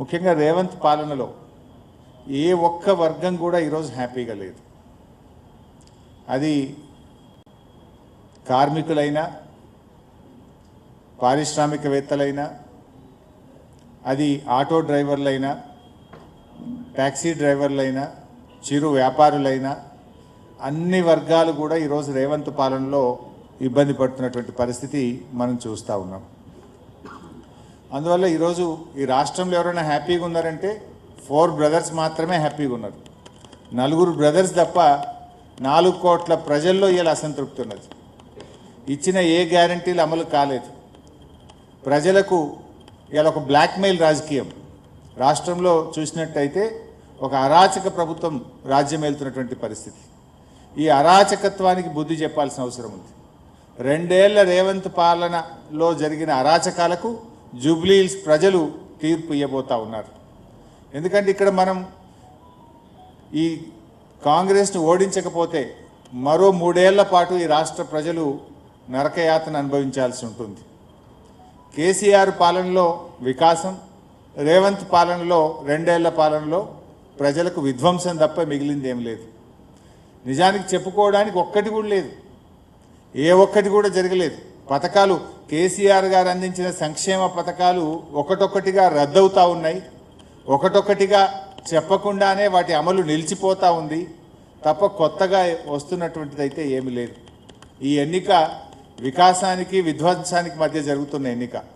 ముఖ్యంగా రేవంత్ పాలనలో ఏ ఒక్క వర్గం కూడా ఈరోజు హ్యాపీగా లేదు. అది కార్మికులైనా పారిశ్రామికవేత్తలైనా అది ఆటో డ్రైవర్లైనా ట్యాక్సీ డ్రైవర్లైనా చిరు వ్యాపారులైనా అన్ని వర్గాలు కూడా ఈరోజు రేవంత్ పాలనలో ఇబ్బంది పడుతున్నటువంటి పరిస్థితి మనం చూస్తూ ఉన్నాం. అందువల్ల ఈరోజు ఈ రాష్ట్రంలో ఎవరైనా హ్యాపీగా ఉన్నారంటే ఫోర్ బ్రదర్స్ మాత్రమే హ్యాపీగా ఉన్నారు. నలుగురు బ్రదర్స్ తప్ప నాలుగు కోట్ల ప్రజల్లో ఇలా అసంతృప్తి ఉన్నది. ఇచ్చిన ఏ గ్యారంటీలు అమలు కాలేదు. ప్రజలకు ఇలా ఒక బ్లాక్మెయిల్ రాజకీయం. రాష్ట్రంలో చూసినట్టయితే ఒక అరాచక ప్రభుత్వం రాజ్యం వెళ్తున్నటువంటి పరిస్థితి. ఈ అరాచకత్వానికి బుద్ధి చెప్పాల్సిన అవసరం ఉంది. రెండేళ్ళ రేవంత్ పాలనలో జరిగిన అరాచకాలకు జూబ్లీహిల్స్ ప్రజలు తీర్పు ఇవ్వబోతా ఉన్నారు. ఎందుకంటే ఇక్కడ మనం ఈ కాంగ్రెస్ను ఓడించకపోతే మరో మూడేళ్ళ పాటు ఈ రాష్ట్ర ప్రజలు నరకయాతను అనుభవించాల్సి ఉంటుంది. కేసీఆర్ పాలనలో వికాసం రేవంత్ పాలనలో రెండేళ్ళ పాలనలో ప్రజలకు విధ్వంసం తప్ప మిగిలింది ఏం లేదు. నిజానికి చెప్పుకోవడానికి ఒక్కటి కూడా లేదు. ఏ ఒక్కటి కూడా జరగలేదు. పథకాలు కేసీఆర్ గారు అందించిన సంక్షేమ పథకాలు ఒకటొక్కటిగా రద్దవుతూ ఉన్నాయి. ఒకటొక్కటిగా చెప్పకుండానే వాటి అమలు నిలిచిపోతూ ఉంది. తప్ప కొత్తగా వస్తున్నటువంటిది అయితే ఏమీ లేదు. ఈ ఎన్నిక వికాసానికి విధ్వంసానికి మధ్య జరుగుతున్న ఎన్నిక.